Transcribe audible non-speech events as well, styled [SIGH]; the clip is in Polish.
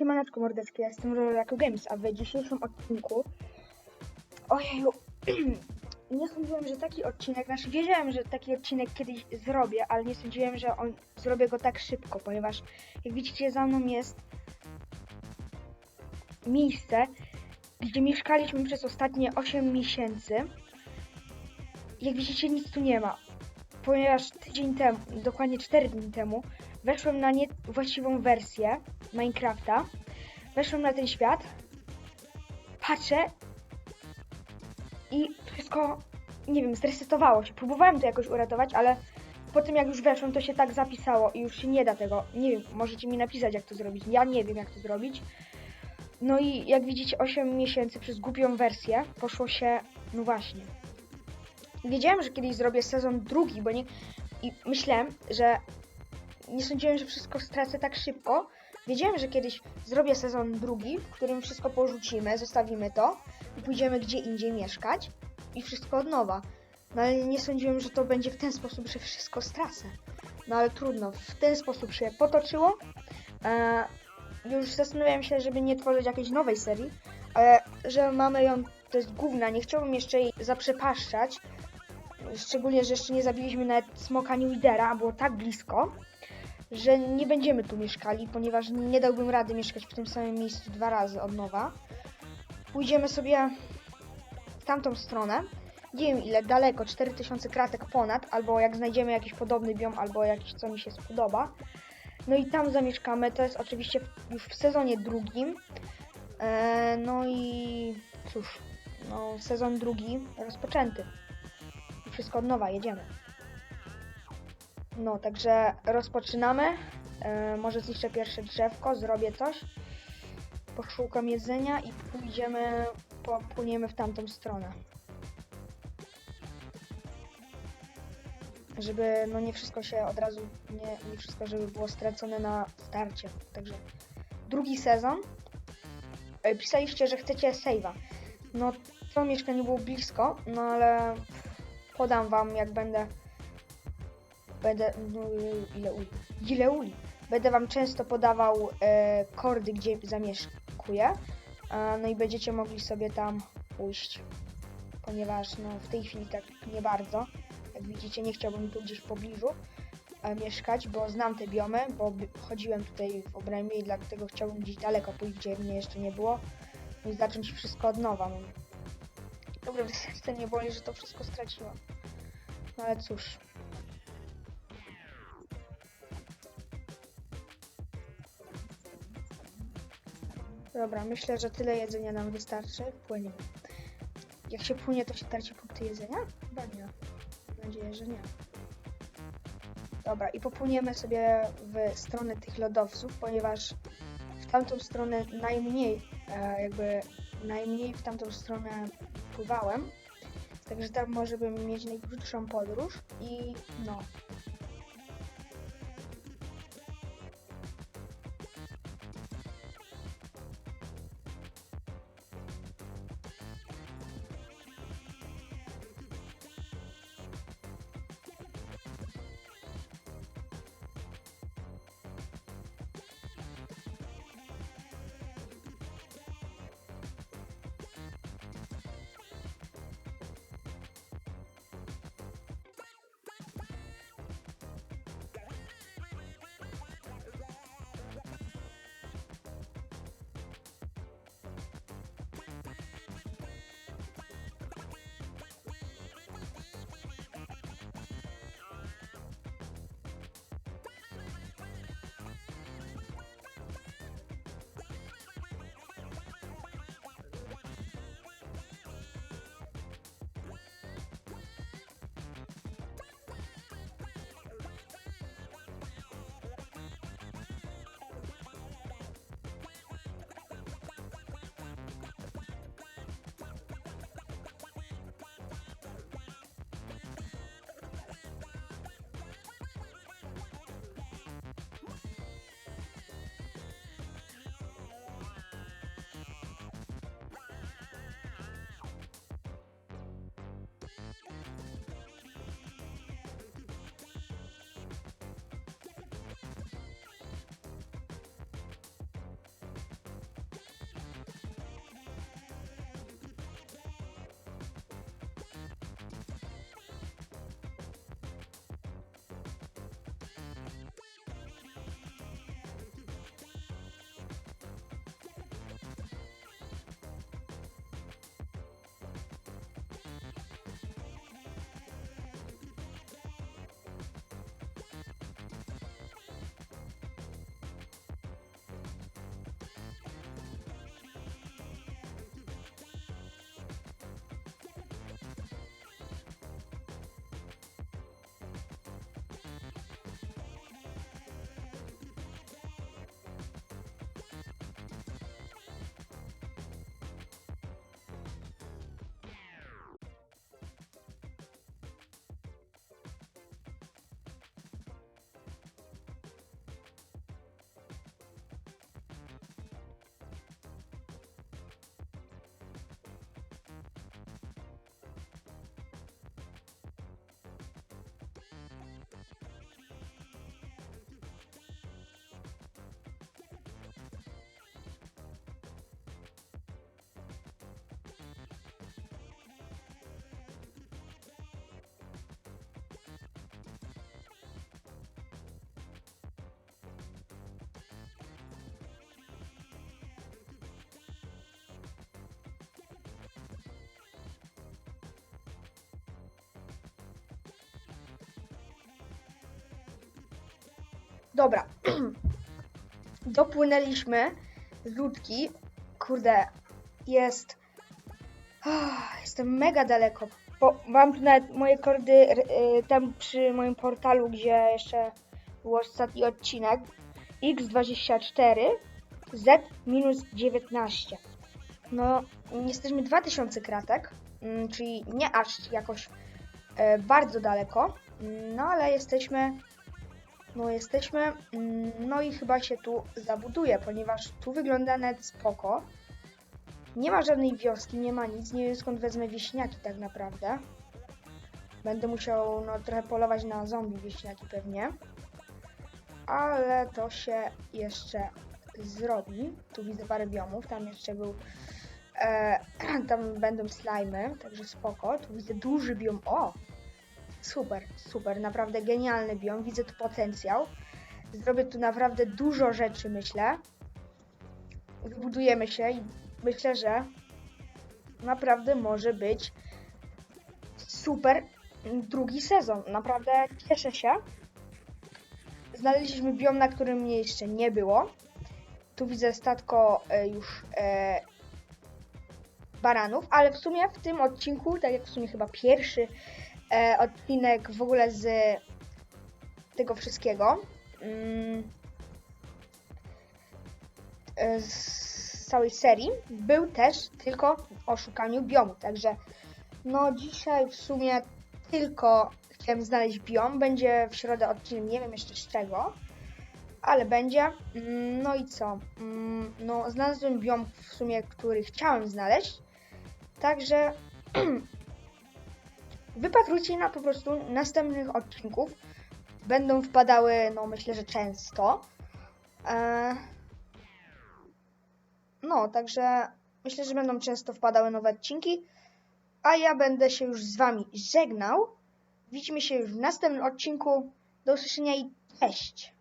Siemaneczko mordeczki, ja jestem Roleraku Games, a w dzisiejszym odcinku... Ojeju, [CLEARS THROAT] nie sądziłem, że taki odcinek, znaczy wiedziałem, że taki odcinek kiedyś zrobię, ale nie sądziłem, że on, zrobię go tak szybko, ponieważ jak widzicie za mną jest miejsce, gdzie mieszkaliśmy przez ostatnie 8 miesięcy. Jak widzicie nic tu nie ma, ponieważ tydzień temu, dokładnie 4 dni temu, weszłem na niewłaściwą wersję Minecrafta. Weszłem na ten świat, patrzę i wszystko, nie wiem, zresetowało się. Próbowałem to jakoś uratować, ale po tym jak już weszłem, to się tak zapisało i już się nie da tego. Nie wiem, możecie mi napisać jak to zrobić. Ja nie wiem jak to zrobić. No i jak widzicie, 8 miesięcy przez głupią wersję poszło się, no właśnie. Wiedziałem, że kiedyś zrobię sezon drugi, bo nie. I myślałem, że nie sądziłem, że wszystko stracę tak szybko. Wiedziałem, że kiedyś zrobię sezon drugi, w którym wszystko porzucimy, zostawimy to i pójdziemy gdzie indziej mieszkać i wszystko od nowa. No ale nie sądziłem, że to będzie w ten sposób, że wszystko stracę. No ale trudno, w ten sposób się potoczyło. E, już zastanawiałem się, żeby nie tworzyć jakiejś nowej serii, ale że mamy ją, to jest główna, nie chciałbym jeszcze jej zaprzepaszczać. Szczególnie, że jeszcze nie zabiliśmy nawet smoka New Leadera, a było tak blisko że nie będziemy tu mieszkali, ponieważ nie dałbym rady mieszkać w tym samym miejscu dwa razy od nowa. Pójdziemy sobie w tamtą stronę. Nie wiem ile, daleko, 4000 kratek ponad, albo jak znajdziemy jakiś podobny biom, albo jakiś co mi się spodoba. No i tam zamieszkamy, to jest oczywiście już w sezonie drugim. Eee, no i cóż, no sezon drugi rozpoczęty. Wszystko od nowa, jedziemy. No, także rozpoczynamy. E, może zniszczę pierwsze drzewko, zrobię coś. Poszukam jedzenia i pójdziemy, popłyniemy w tamtą stronę. Żeby, no nie wszystko się od razu, nie, nie wszystko, żeby było stracone na starcie. Także drugi sezon. E, pisaliście, że chcecie save'a. No, to mieszkanie było blisko, no ale podam wam, jak będę będę. No, ile uli? Ile uli? Będę wam często podawał e, kordy, gdzie zamieszkuję. E, no i będziecie mogli sobie tam pójść. Ponieważ no, w tej chwili tak nie bardzo. Jak widzicie, nie chciałbym tu gdzieś w pobliżu e, mieszkać, bo znam te biomy, bo chodziłem tutaj w obrębie i dlatego chciałbym gdzieś daleko pójść, gdzie mnie jeszcze nie było. No i zacząć wszystko od nowa. No. Dobra, [LAUGHS] serce mnie boli, że to wszystko straciłam. No ale cóż. Dobra, myślę, że tyle jedzenia nam wystarczy. Płyniemy. Jak się płynie, to się traci punkty jedzenia? Chyba nie. Mam nadzieję, że nie. Dobra, i popłyniemy sobie w stronę tych lodowców, ponieważ w tamtą stronę najmniej, e, jakby najmniej w tamtą stronę pływałem. Także tam może bym mieć najkrótszą podróż i no, Dobra. [CLEARS THROAT] Dopłynęliśmy z łódki. Kurde, jest. Ah, Jestem mega daleko. Bo mam nawet moje kordy r- y, tam przy moim portalu, gdzie jeszcze był ostatni odcinek. X24 Z minus 19. No, jesteśmy 2000 kratek, mm, czyli nie aż jakoś e, bardzo daleko. Mm, No ale jesteśmy. No jesteśmy. mm, No i chyba się tu zabuduje, ponieważ tu wygląda net spoko. Nie ma żadnej wioski, nie ma nic. Nie wiem skąd wezmę wieśniaki tak naprawdę. Będę musiał no, trochę polować na zombie wieśniaki pewnie. Ale to się jeszcze zrobi. Tu widzę parę biomów. Tam jeszcze był. E, [CLEARS THROAT] tam będą slimy, także spoko. Tu widzę duży biom. O! Super, super, naprawdę genialny biom. Widzę tu potencjał. Zrobię tu naprawdę dużo rzeczy, myślę. Wybudujemy się i myślę, że naprawdę może być super drugi sezon. Naprawdę cieszę się. Znaleźliśmy biom, na którym mnie jeszcze nie było. Tu widzę statko e, już e, baranów, ale w sumie w tym odcinku, tak jak w sumie chyba pierwszy e, odcinek w ogóle z tego wszystkiego, mm, e, z całej serii, był też tylko o szukaniu biomu. Także no dzisiaj w sumie tylko chciałem znaleźć biom. Będzie w środę odcinek, nie wiem jeszcze z czego, ale będzie. Mm, No i co? Mm, No znalazłem biom w sumie, który chciałem znaleźć. Także [CLEARS THROAT] wypatrujcie na po prostu następnych odcinków. Będą wpadały, no myślę, że często. E, No, także myślę, że będą często wpadały nowe odcinki. A ja będę się już z Wami żegnał. Widzimy się już w następnym odcinku. Do usłyszenia i cześć!